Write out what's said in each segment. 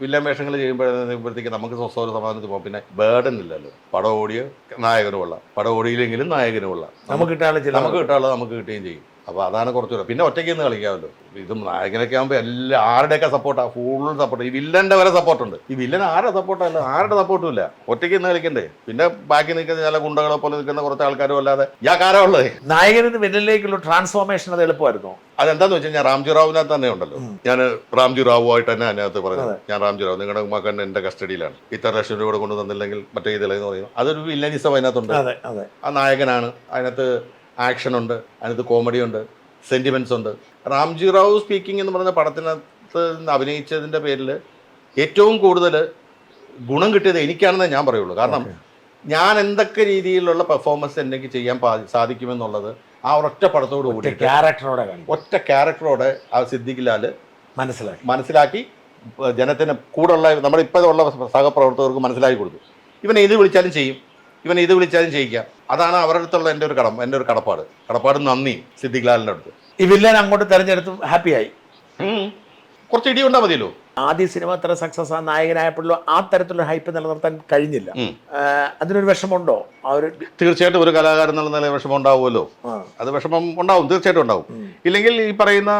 Villain വേഷങ്ങൾ ചെയ്യുമ്പോഴത്തേക്ക് നമുക്ക് സ്വസ്ഥ സമാധാനത്തിൽ പോകാം. പിന്നെ ബേർഡൻ ഇല്ലല്ലോ. പടം ഓടിയ നായകനും കൊള്ളാം പടം ഓടിയില്ലെങ്കിലും നായകനും കൊള്ളാം നമുക്ക് കിട്ടാനുള്ള നമുക്ക് കിട്ടാനുള്ളത് നമുക്ക് കിട്ടുകയും ചെയ്യും. അപ്പോൾ അതാണ് കുറച്ചുകൂടെ. പിന്നെ ഒറ്റയ്ക്ക് നിന്ന് കളിക്കാമല്ലോ. ഇതും നായകനൊക്കെ ആകുമ്പോൾ എല്ലാ ആരുടെയൊക്കെ സപ്പോർട്ടാണ് ഫുൾ സപ്പോർട്ട് ഈ വില്ലന്റെ വരെ സപ്പോർട്ടുണ്ട് ഈ വില്ലൻ ആരുടെ സപ്പോർട്ടല്ല ആരുടെ സപ്പോർട്ടും ഇല്ല. ഒറ്റയ്ക്ക് നിന്ന് കളിക്കണ്ടേ? പിന്നെ ബാക്കി നിൽക്കുന്ന ചില ഗുണ്ടകളെ പോലെ നിൽക്കുന്ന കുറച്ച് ആൾക്കാരും അല്ലാതെ ഞാൻ കാരാ ഉള്ളത്. നായകനിൽ നിന്ന് വില്ലനിലേക്കുള്ള ട്രാൻസ്ഫോർമേഷൻ അത് എളുപ്പമായിരുന്നു? അതെന്താന്ന് വെച്ചാൽ ഞാൻ റാംജി റാവുവിനകത്ത് തന്നെ ഉണ്ടല്ലോ. ഞാൻ റാംജി റാവു ആയിട്ട് തന്നെ അതിനകത്ത് പറഞ്ഞത് ഞാൻ റാംജി റാവു. നിങ്ങളുടെ മകൻ എന്റെ കസ്റ്റഡിയിലാണ്. ഇത്ര ലക്ഷം രൂപ കൊണ്ടു തന്നില്ലെങ്കിൽ മറ്റേ ഇതിലെന്ന് പറയുന്നത് അതൊരു വില്ലനിസം അതിനകത്തുണ്ട്. അതെ അതെ. ആ നായകനാണ്. അതിനകത്ത് ആക്ഷൻ ഉണ്ട് അതിനകത്ത് കോമഡി ഉണ്ട് സെന്റിമെന്റ്സ് ഉണ്ട് റാംജി റാവു സ്പീക്കിംഗ് എന്ന് പറഞ്ഞ പടത്തിനകത്ത് അഭിനയിച്ചതിന്റെ പേരിൽ ഏറ്റവും കൂടുതൽ ഗുണം കിട്ടിയത് എനിക്കാണെന്നേ ഞാൻ പറയുള്ളൂ. കാരണം ഞാൻ എന്തൊക്കെ രീതിയിലുള്ള പെർഫോമൻസ് എനിക്ക് ചെയ്യാൻ സാധിക്കുമെന്നുള്ളത് ആ ഒരൊറ്റ പടത്തോട് കൂടി ക്യാരക്ടറോടെ ഒറ്റ ക്യാരക്ടറോടെ ആ സിദ്ദിഖ് ലാൽ മനസ്സിലാക്കി മനസ്സിലാക്കി ജനത്തിന് കൂടെയുള്ള നമ്മുടെ ഇപ്പോഴുള്ള സഹപ്രവർത്തകർക്ക് മനസ്സിലാക്കി കൊടുത്തു. ഇവനെ ഇത് വിളിച്ചാലും ചെയ്യും ഇവനെ ഇത് വിളിച്ചാലും ചെയ്യിക്കാം. അതാണ് അവരുടെ അടുത്തുള്ള എന്റെ ഒരു കടം എന്റെ ഒരു കടപ്പാട്. കടപ്പാട് നന്ദി സിദ്ദിഖ് ലാലിന്റെ അടുത്ത്. ഈ വില്ലൻ അങ്ങോട്ട് തെരഞ്ഞെടുത്ത് ഹാപ്പിയായി. കുറച്ച് ഇടി ഉണ്ടാ മതിയല്ലോ. ആദ്യ സിനിമ അത്ര സക്സസ് ആ നായകനായപ്പോഴും ആ തരത്തിലുള്ള ഹൈപ്പ് നിലനിർത്താൻ കഴിഞ്ഞില്ല. അതിനൊരു വിഷമമുണ്ടോ? ആ ഒരു തീർച്ചയായിട്ടും ഒരു കലാകാരൻ എന്നുള്ള നില വിഷമം ഉണ്ടാവുമല്ലോ. അത് വിഷമം ഉണ്ടാവും തീർച്ചയായിട്ടും ഉണ്ടാവും. ഇല്ലെങ്കിൽ ഈ പറയുന്ന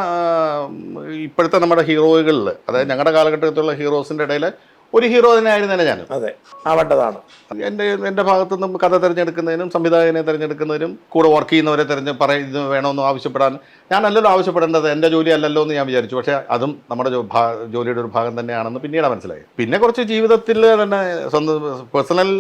ഇപ്പോഴത്തെ നമ്മുടെ ഹീറോകളിൽ അതായത് ഞങ്ങളുടെ കാലഘട്ടത്തിലുള്ള ഹീറോസിന്റെ ഇടയിൽ ഒരു ഹീറോ തന്നെ ആയിരുന്നേനെ ഞാൻ അതെ ആവേണ്ടതാണ് എന്റെ എന്റെ ഭാഗത്തു നിന്നും കഥ തിരഞ്ഞെടുക്കുന്നതിനും സംവിധായകനെ തിരഞ്ഞെടുക്കുന്നതിനും കൂടെ വർക്ക് ചെയ്യുന്നവരെ തിരഞ്ഞ് പറയുന്നത് വേണമെന്ന് ആവശ്യപ്പെടാൻ ഞാൻ അല്ലല്ലോ ആവശ്യപ്പെടേണ്ടത്. എന്റെ ജോലി അല്ലല്ലോ എന്ന് ഞാൻ വിചാരിച്ചു. പക്ഷേ അതും നമ്മുടെ ജോലിയുടെ ഒരു ഭാഗം തന്നെയാണെന്ന് പിന്നീട് മനസ്സിലായി. പിന്നെ കുറച്ച് ജീവിതത്തിൽ തന്നെ സ്വന്തം പേഴ്സണൽ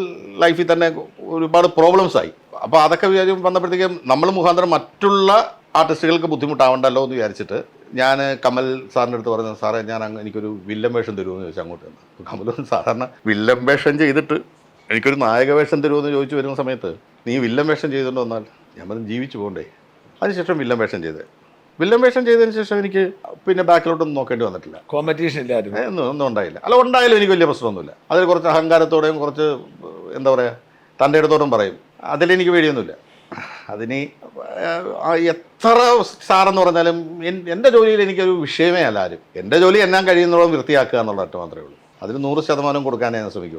ലൈഫിൽ തന്നെ ഒരുപാട് പ്രോബ്ലംസ് ആയി. അപ്പോൾ അതൊക്കെ വിചാരിച്ച് വന്നപ്പോഴത്തേക്കും നമ്മൾ മുഖാന്തരം മറ്റുള്ള ആർട്ടിസ്റ്റുകൾക്ക് ബുദ്ധിമുട്ടാവണ്ടല്ലോ എന്ന് വിചാരിച്ചിട്ട് ഞാൻ കമൽ സാറിന്റെ അടുത്ത് പറഞ്ഞു സാറേ ഞാൻ അങ്ങ് എനിക്കൊരു വില്ലൻ വേഷം തരുമെന്ന് ചോദിച്ചു അങ്ങോട്ട്. അപ്പോൾ കമൽ സാധാരണ വില്ലൻ വേഷം ചെയ്തിട്ട് എനിക്കൊരു നായക വേഷം തരുമെന്ന് ചോദിച്ചു വരുന്ന സമയത്ത് നീ വില്ലൻ വേഷം ചെയ്തുകൊണ്ട് വന്നാൽ ഞാൻ പറഞ്ഞു ജീവിച്ചു പോകണ്ടേ അതിനുശേഷം വില്ലൻ വേഷം ചെയ്തത് വില്ലൻ വേഷം ചെയ്തതിന് ശേഷം എനിക്ക് പിന്നെ ബാക്കിലോട്ടൊന്നും നോക്കേണ്ടി വന്നിട്ടില്ല. കോമ്പറ്റീഷൻ ഇല്ലായിരുന്നു. ഒന്നും ഒന്നും ഉണ്ടായില്ല. അല്ല ഉണ്ടായാലും എനിക്ക് വലിയ പ്രശ്നമൊന്നുമില്ല. അതിൽ കുറച്ച് അഹങ്കാരത്തോടെയും കുറച്ച് എന്താ പറയുക തന്റെ ഇടത്തോടും പറയും. അതിലെനിക്ക് പേടിയൊന്നുമില്ല. അതിന് എത്ര സാറെന്ന് പറഞ്ഞാലും എൻ- എന്റെ ജോലിയിൽ എനിക്കൊരു വിഷയമേ അല്ല ആരും. എന്റെ ജോലി എന്നാൻ കഴിയുന്നതോളം വൃത്തിയാക്കുക എന്നുള്ളതായിട്ട് മാത്രമേ ഉള്ളൂ. അതിന് നൂറ് ശതമാനം കൊടുക്കാനേ ഞാൻ ശ്രമിക്കൂ.